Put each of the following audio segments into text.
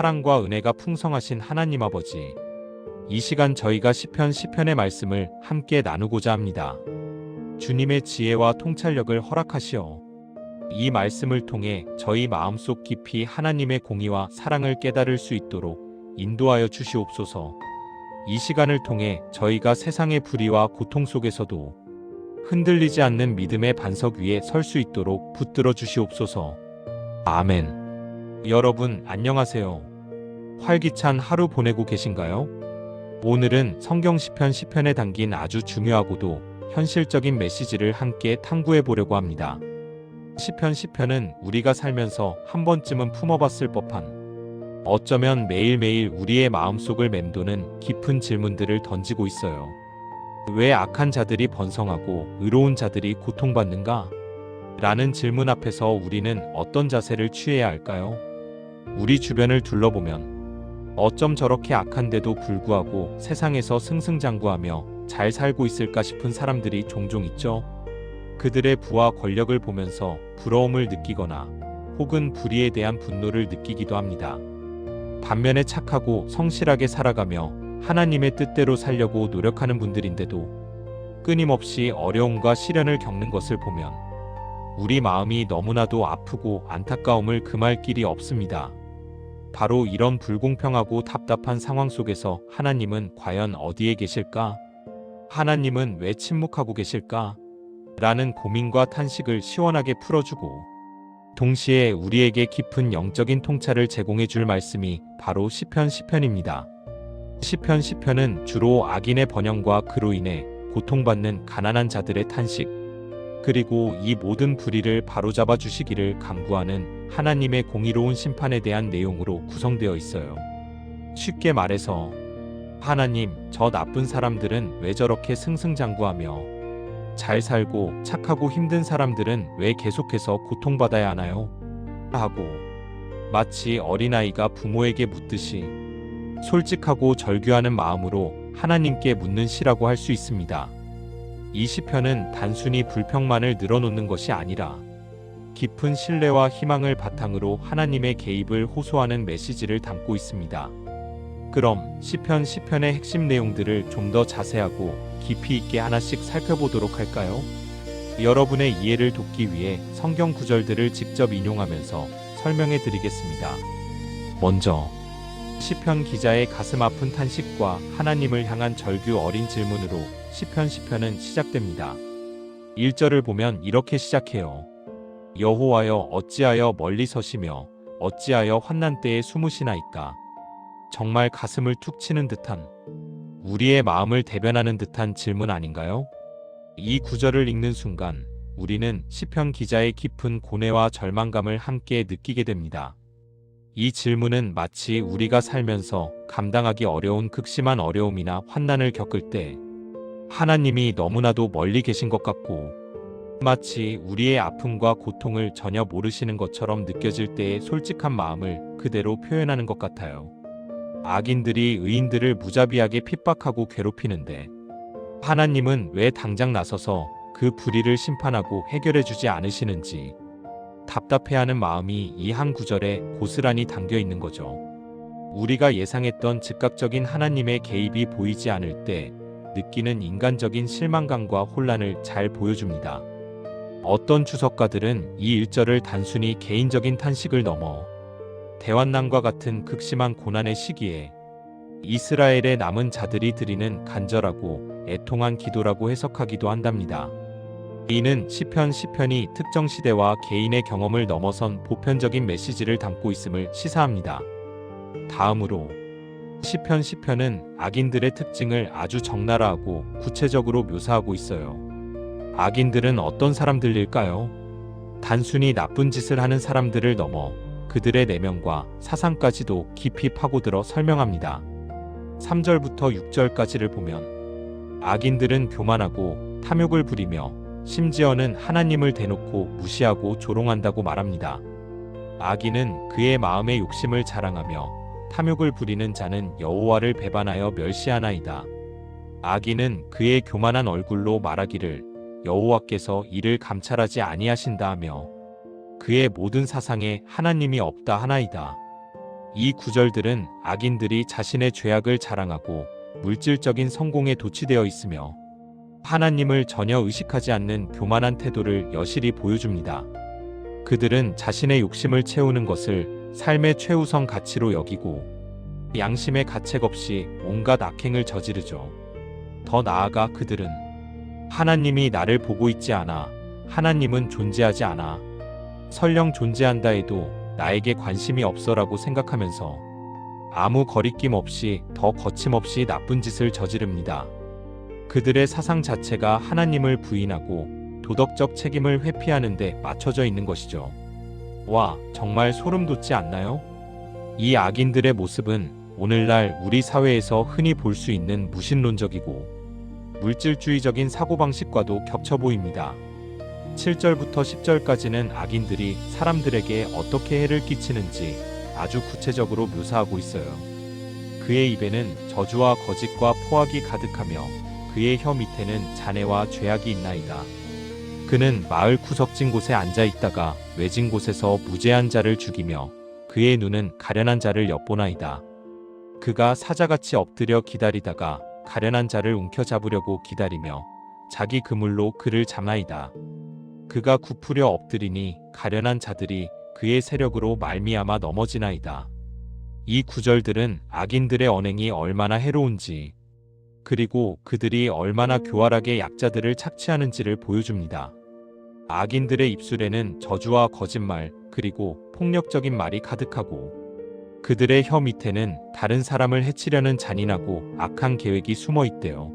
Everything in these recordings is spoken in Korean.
사랑과 은혜가 풍성하신 하나님 아버지. 이 시간 저희가 시편 시편의 말씀을 함께 나누고자 합니다. 주님의 지혜와 통찰력을 허락하시어 이 말씀을 통해 저희 마음속 깊이 하나님의 공의와 사랑을 깨달을 수 있도록 인도하여 주시옵소서. 이 시간을 통해 저희가 세상의 불의와 고통 속에서도 흔들리지 않는 믿음의 반석 위에 설 수 있도록 붙들어 주시옵소서. 아멘. 여러분, 안녕하세요. 활기찬 하루 보내고 계신가요? 오늘은 성경 시편 시편에 담긴 아주 중요하고도 현실적인 메시지를 함께 탐구해 보려고 합니다. 시편 시편은 우리가 살면서 한 번쯤은 품어봤을 법한 어쩌면 매일매일 우리의 마음속을 맴도는 깊은 질문들을 던지고 있어요. 왜 악한 자들이 번성하고 의로운 자들이 고통받는가? 라는 질문 앞에서 우리는 어떤 자세를 취해야 할까요? 우리 주변을 둘러보면 어쩜 저렇게 악한데도 불구하고 세상에서 승승장구하며 잘 살고 있을까 싶은 사람들이 종종 있죠. 그들의 부와 권력을 보면서 부러움을 느끼거나 혹은 불의에 대한 분노를 느끼기도 합니다. 반면에 착하고 성실하게 살아가며 하나님의 뜻대로 살려고 노력하는 분들인데도 끊임없이 어려움과 시련을 겪는 것을 보면 우리 마음이 너무나도 아프고 안타까움을 금할 길이 없습니다. 바로 이런 불공평하고 답답한 상황 속에서 하나님은 과연 어디에 계실까? 하나님은 왜 침묵하고 계실까? 라는 고민과 탄식을 시원하게 풀어주고 동시에 우리에게 깊은 영적인 통찰을 제공해 줄 말씀이 바로 시편 시편입니다. 시편 시편은 주로 악인의 번영과 그로 인해 고통받는 가난한 자들의 탄식 그리고 이 모든 불의를 바로잡아 주시기를 강구하는 하나님의 공의로운 심판에 대한 내용으로 구성되어 있어요. 쉽게 말해서 하나님, 저 나쁜 사람들은 왜 저렇게 승승장구하며 잘 살고 착하고 힘든 사람들은 왜 계속해서 고통받아야 하나요? 하고 마치 어린아이가 부모에게 묻듯이 솔직하고 절규하는 마음으로 하나님께 묻는 시라고 할 수 있습니다. 이 시편은 단순히 불평만을 늘어놓는 것이 아니라 깊은 신뢰와 희망을 바탕으로 하나님의 개입을 호소하는 메시지를 담고 있습니다. 그럼 시편 시편의 핵심 내용들을 좀 더 자세하고 깊이 있게 하나씩 살펴보도록 할까요? 여러분의 이해를 돕기 위해 성경 구절들을 직접 인용하면서 설명해 드리겠습니다. 먼저 시편 기자의 가슴 아픈 탄식과 하나님을 향한 절규 어린 질문으로 시편 시편은 시작됩니다. 1절을 보면 이렇게 시작해요. 여호와여 어찌하여 멀리 서시며 어찌하여 환난 때에 숨으시나이까 정말 가슴을 툭 치는 듯한 우리의 마음을 대변하는 듯한 질문 아닌가요? 이 구절을 읽는 순간 우리는 시편 기자의 깊은 고뇌와 절망감을 함께 느끼게 됩니다. 이 질문은 마치 우리가 살면서 감당하기 어려운 극심한 어려움이나 환난을 겪을 때 하나님이 너무나도 멀리 계신 것 같고 마치 우리의 아픔과 고통을 전혀 모르시는 것처럼 느껴질 때의 솔직한 마음을 그대로 표현하는 것 같아요. 악인들이 의인들을 무자비하게 핍박하고 괴롭히는데 하나님은 왜 당장 나서서 그 불의를 심판하고 해결해 주지 않으시는지 답답해하는 마음이 이 한 구절에 고스란히 담겨 있는 거죠. 우리가 예상했던 즉각적인 하나님의 개입이 보이지 않을 때 느끼는 인간적인 실망감과 혼란을 잘 보여줍니다. 어떤 주석가들은 이 일절을 단순히 개인적인 탄식을 넘어 대환난과 같은 극심한 고난의 시기에 이스라엘의 남은 자들이 드리는 간절하고 애통한 기도라고 해석하기도 한답니다. 이는 시편 시편이 특정 시대와 개인의 경험을 넘어선 보편적인 메시지를 담고 있음을 시사합니다. 다음으로 시편 시편은 악인들의 특징을 아주 적나라하고 구체적으로 묘사하고 있어요. 악인들은 어떤 사람들일까요? 단순히 나쁜 짓을 하는 사람들을 넘어 그들의 내면과 사상까지도 깊이 파고들어 설명합니다. 3절부터 6절까지를 보면 악인들은 교만하고 탐욕을 부리며 심지어는 하나님을 대놓고 무시하고 조롱한다고 말합니다. 악인은 그의 마음의 욕심을 자랑하며 탐욕을 부리는 자는 여호와를 배반하여 멸시하나이다. 악인은 그의 교만한 얼굴로 말하기를 여호와께서 이를 감찰하지 아니하신다 하며 그의 모든 사상에 하나님이 없다 하나이다. 이 구절들은 악인들이 자신의 죄악을 자랑하고 물질적인 성공에 도취되어 있으며 하나님을 전혀 의식하지 않는 교만한 태도를 여실히 보여줍니다. 그들은 자신의 욕심을 채우는 것을 삶의 최우선 가치로 여기고 양심의 가책 없이 온갖 악행을 저지르죠. 더 나아가 그들은 하나님이 나를 보고 있지 않아. 하나님은 존재하지 않아. 설령 존재한다 해도 나에게 관심이 없어라고 생각하면서 아무 거리낌 없이 더 거침없이 나쁜 짓을 저지릅니다. 그들의 사상 자체가 하나님을 부인하고 도덕적 책임을 회피하는 데 맞춰져 있는 것이죠. 와, 정말 소름 돋지 않나요? 이 악인들의 모습은 오늘날 우리 사회에서 흔히 볼 수 있는 무신론적이고 물질주의적인 사고방식과도 겹쳐 보입니다. 7절부터 10절까지는 악인들이 사람들에게 어떻게 해를 끼치는지 아주 구체적으로 묘사하고 있어요. 그의 입에는 저주와 거짓과 포악이 가득하며 그의 혀 밑에는 잔해와 죄악이 있나이다. 그는 마을 구석진 곳에 앉아 있다가 외진 곳에서 무죄한 자를 죽이며 그의 눈은 가련한 자를 엿보나이다. 그가 사자같이 엎드려 기다리다가 가련한 자를 움켜잡으려고 기다리며 자기 그물로 그를 잡나이다. 그가 굽으려 엎드리니 가련한 자들이 그의 세력으로 말미암아 넘어지나이다. 이 구절들은 악인들의 언행이 얼마나 해로운지 그리고 그들이 얼마나 교활하게 약자들을 착취하는지를 보여줍니다. 악인들의 입술에는 저주와 거짓말 그리고 폭력적인 말이 가득하고 그들의 혀 밑에는 다른 사람을 해치려는 잔인하고 악한 계획이 숨어 있대요.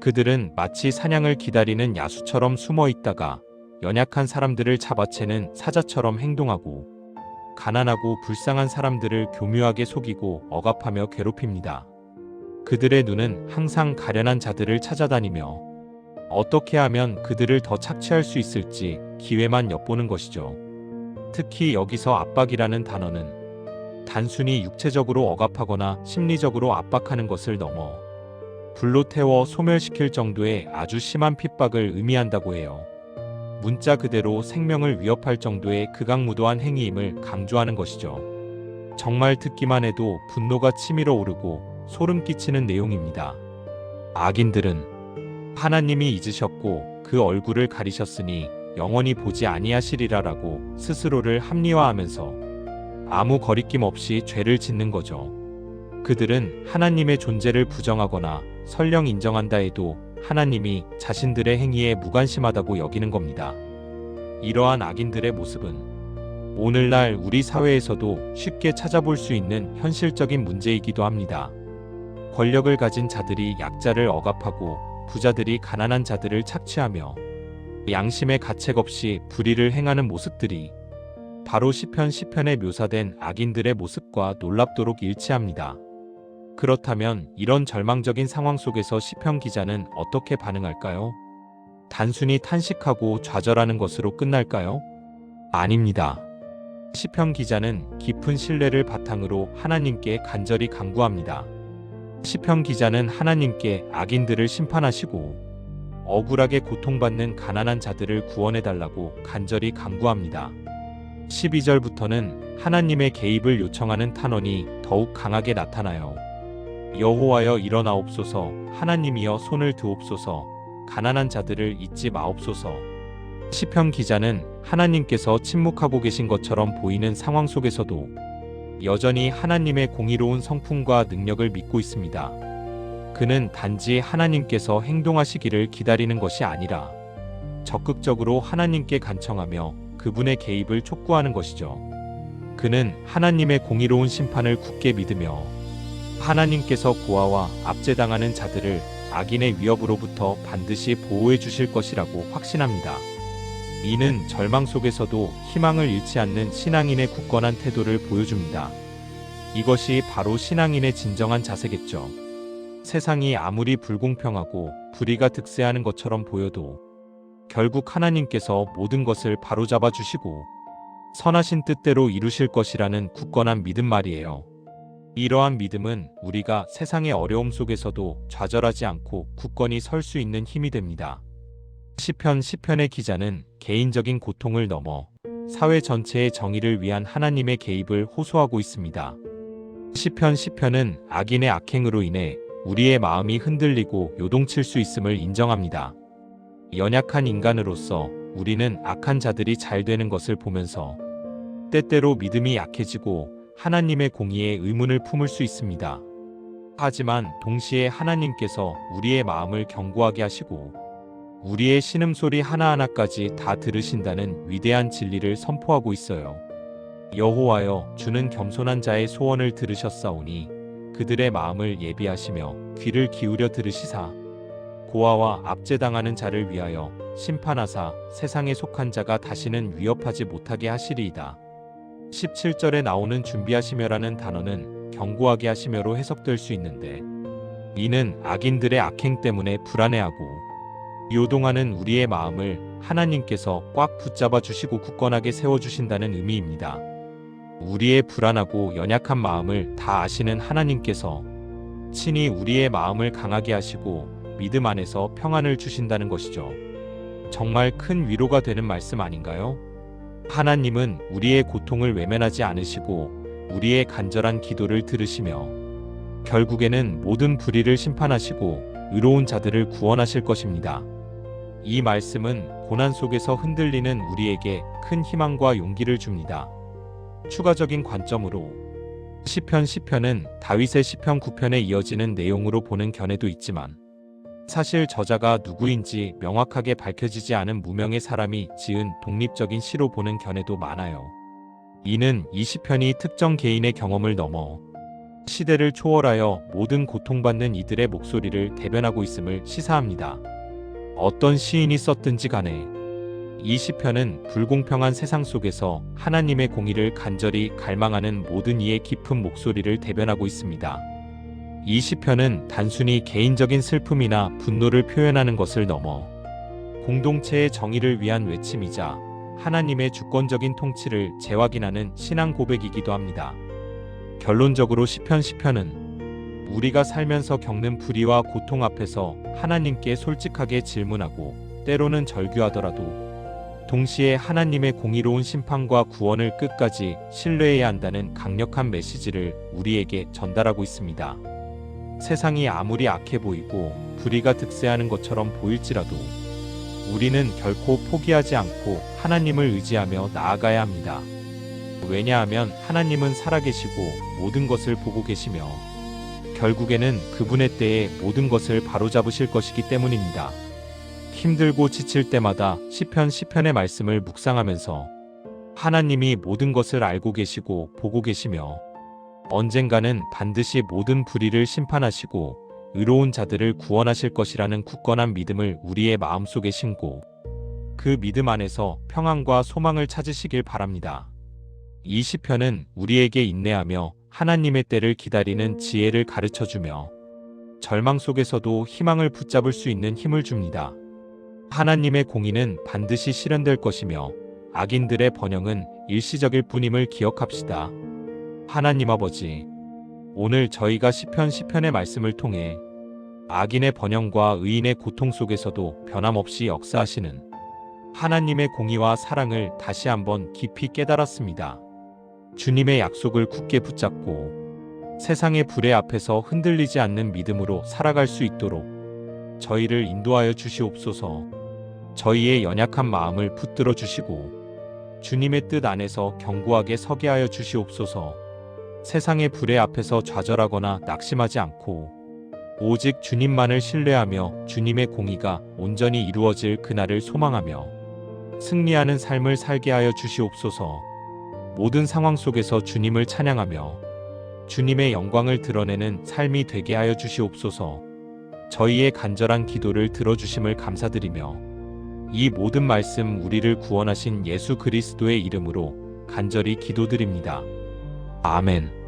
그들은 마치 사냥을 기다리는 야수처럼 숨어 있다가 연약한 사람들을 잡아채는 사자처럼 행동하고 가난하고 불쌍한 사람들을 교묘하게 속이고 억압하며 괴롭힙니다. 그들의 눈은 항상 가련한 자들을 찾아다니며 어떻게 하면 그들을 더 착취할 수 있을지 기회만 엿보는 것이죠. 특히 여기서 압박이라는 단어는 단순히 육체적으로 억압하거나 심리적으로 압박하는 것을 넘어 불로 태워 소멸시킬 정도의 아주 심한 핍박을 의미한다고 해요. 문자 그대로 생명을 위협할 정도의 극악무도한 행위임을 강조하는 것이죠. 정말 듣기만 해도 분노가 치밀어 오르고 소름 끼치는 내용입니다. 악인들은 하나님이 잊으셨고 그 얼굴을 가리셨으니 영원히 보지 아니하시리라라고 스스로를 합리화하면서 아무 거리낌 없이 죄를 짓는 거죠. 그들은 하나님의 존재를 부정하거나 설령 인정한다 해도 하나님이 자신들의 행위에 무관심하다고 여기는 겁니다. 이러한 악인들의 모습은 오늘날 우리 사회에서도 쉽게 찾아볼 수 있는 현실적인 문제이기도 합니다. 권력을 가진 자들이 약자를 억압하고 부자들이 가난한 자들을 착취하며 양심의 가책 없이 불의를 행하는 모습들이 바로 시편 시편에 묘사된 악인들의 모습과 놀랍도록 일치합니다. 그렇다면 이런 절망적인 상황 속에서 시편 기자는 어떻게 반응할까요? 단순히 탄식하고 좌절하는 것으로 끝날까요? 아닙니다. 시편 기자는 깊은 신뢰를 바탕으로 하나님께 간절히 간구합니다. 시편 기자는 하나님께 악인들을 심판하시고 억울하게 고통받는 가난한 자들을 구원해 달라고 간절히 간구합니다. 12절부터는 하나님의 개입을 요청하는 탄원이 더욱 강하게 나타나요. 여호와여 일어나옵소서 하나님이여 손을 드옵소서 가난한 자들을 잊지 마옵소서 시편 기자는 하나님께서 침묵하고 계신 것처럼 보이는 상황 속에서도 여전히 하나님의 공의로운 성품과 능력을 믿고 있습니다. 그는 단지 하나님께서 행동하시기를 기다리는 것이 아니라 적극적으로 하나님께 간청하며 그분의 개입을 촉구하는 것이죠. 그는 하나님의 공의로운 심판을 굳게 믿으며 하나님께서 고아와 압제당하는 자들을 악인의 위협으로부터 반드시 보호해 주실 것이라고 확신합니다. 이는 절망 속에서도 희망을 잃지 않는 신앙인의 굳건한 태도를 보여줍니다. 이것이 바로 신앙인의 진정한 자세겠죠. 세상이 아무리 불공평하고 불의가 득세하는 것처럼 보여도 결국 하나님께서 모든 것을 바로잡아 주시고 선하신 뜻대로 이루실 것이라는 굳건한 믿음 말이에요. 이러한 믿음은 우리가 세상의 어려움 속에서도 좌절하지 않고 굳건히 설 수 있는 힘이 됩니다. 시편 시편의 기자는 개인적인 고통을 넘어 사회 전체의 정의를 위한 하나님의 개입을 호소하고 있습니다. 시편 시편은 악인의 악행으로 인해 우리의 마음이 흔들리고 요동칠 수 있음을 인정합니다. 연약한 인간으로서 우리는 악한 자들이 잘 되는 것을 보면서 때때로 믿음이 약해지고 하나님의 공의에 의문을 품을 수 있습니다. 하지만 동시에 하나님께서 우리의 마음을 견고하게 하시고 우리의 신음소리 하나하나까지 다 들으신다는 위대한 진리를 선포하고 있어요. 여호와여 주는 겸손한 자의 소원을 들으셨사오니 그들의 마음을 예비하시며 귀를 기울여 들으시사 고아와 압제당하는 자를 위하여 심판하사 세상에 속한 자가 다시는 위협하지 못하게 하시리이다. 17절에 나오는 준비하시며라는 단어는 견고하게 하시며로 해석될 수 있는데 이는 악인들의 악행 때문에 불안해하고 요동하는 우리의 마음을 하나님께서 꽉 붙잡아 주시고 굳건하게 세워 주신다는 의미입니다. 우리의 불안하고 연약한 마음을 다 아시는 하나님께서 친히 우리의 마음을 강하게 하시고 믿음 안에서 평안을 주신다는 것이죠. 정말 큰 위로가 되는 말씀 아닌가요? 하나님은 우리의 고통을 외면하지 않으시고 우리의 간절한 기도를 들으시며 결국에는 모든 불의를 심판하시고 의로운 자들을 구원하실 것입니다. 이 말씀은 고난 속에서 흔들리는 우리에게 큰 희망과 용기를 줍니다. 추가적인 관점으로 시편 시편은 다윗의 시편 9편에 이어지는 내용으로 보는 견해도 있지만 사실 저자가 누구인지 명확하게 밝혀지지 않은 무명의 사람이 지은 독립적인 시로 보는 견해도 많아요. 이는 이 시편이 특정 개인의 경험을 넘어 시대를 초월하여 모든 고통받는 이들의 목소리를 대변하고 있음을 시사합니다. 어떤 시인이 썼든지 간에 이 시편은 불공평한 세상 속에서 하나님의 공의를 간절히 갈망하는 모든 이의 깊은 목소리를 대변하고 있습니다. 이 시편은 단순히 개인적인 슬픔이나 분노를 표현하는 것을 넘어 공동체의 정의를 위한 외침이자 하나님의 주권적인 통치를 재확인하는 신앙 고백이기도 합니다. 결론적으로 시편 시편은 우리가 살면서 겪는 불의와 고통 앞에서 하나님께 솔직하게 질문하고 때로는 절규하더라도 동시에 하나님의 공의로운 심판과 구원을 끝까지 신뢰해야 한다는 강력한 메시지를 우리에게 전달하고 있습니다. 세상이 아무리 악해 보이고 불의가 득세하는 것처럼 보일지라도 우리는 결코 포기하지 않고 하나님을 의지하며 나아가야 합니다. 왜냐하면 하나님은 살아계시고 모든 것을 보고 계시며 결국에는 그분의 때에 모든 것을 바로잡으실 것이기 때문입니다. 힘들고 지칠 때마다 시편 시편의 말씀을 묵상하면서 하나님이 모든 것을 알고 계시고 보고 계시며 언젠가는 반드시 모든 불의를 심판하시고 의로운 자들을 구원하실 것이라는 굳건한 믿음을 우리의 마음속에 심고 그 믿음 안에서 평안과 소망을 찾으시길 바랍니다. 이 시편은 우리에게 인내하며 하나님의 때를 기다리는 지혜를 가르쳐 주며 절망 속에서도 희망을 붙잡을 수 있는 힘을 줍니다. 하나님의 공의는 반드시 실현될 것이며 악인들의 번영은 일시적일 뿐임을 기억합시다. 하나님 아버지, 오늘 저희가 시편 시편의 말씀을 통해 악인의 번영과 의인의 고통 속에서도 변함없이 역사하시는 하나님의 공의와 사랑을 다시 한번 깊이 깨달았습니다. 주님의 약속을 굳게 붙잡고 세상의 불의 앞에서 흔들리지 않는 믿음으로 살아갈 수 있도록 저희를 인도하여 주시옵소서. 저희의 연약한 마음을 붙들어 주시고 주님의 뜻 안에서 견고하게 서게 하여 주시옵소서. 세상의 불의 앞에서 좌절하거나 낙심하지 않고 오직 주님만을 신뢰하며 주님의 공의가 온전히 이루어질 그날을 소망하며 승리하는 삶을 살게 하여 주시옵소서. 모든 상황 속에서 주님을 찬양하며 주님의 영광을 드러내는 삶이 되게 하여 주시옵소서. 저희의 간절한 기도를 들어주심을 감사드리며 이 모든 말씀 우리를 구원하신 예수 그리스도의 이름으로 간절히 기도드립니다. 아멘.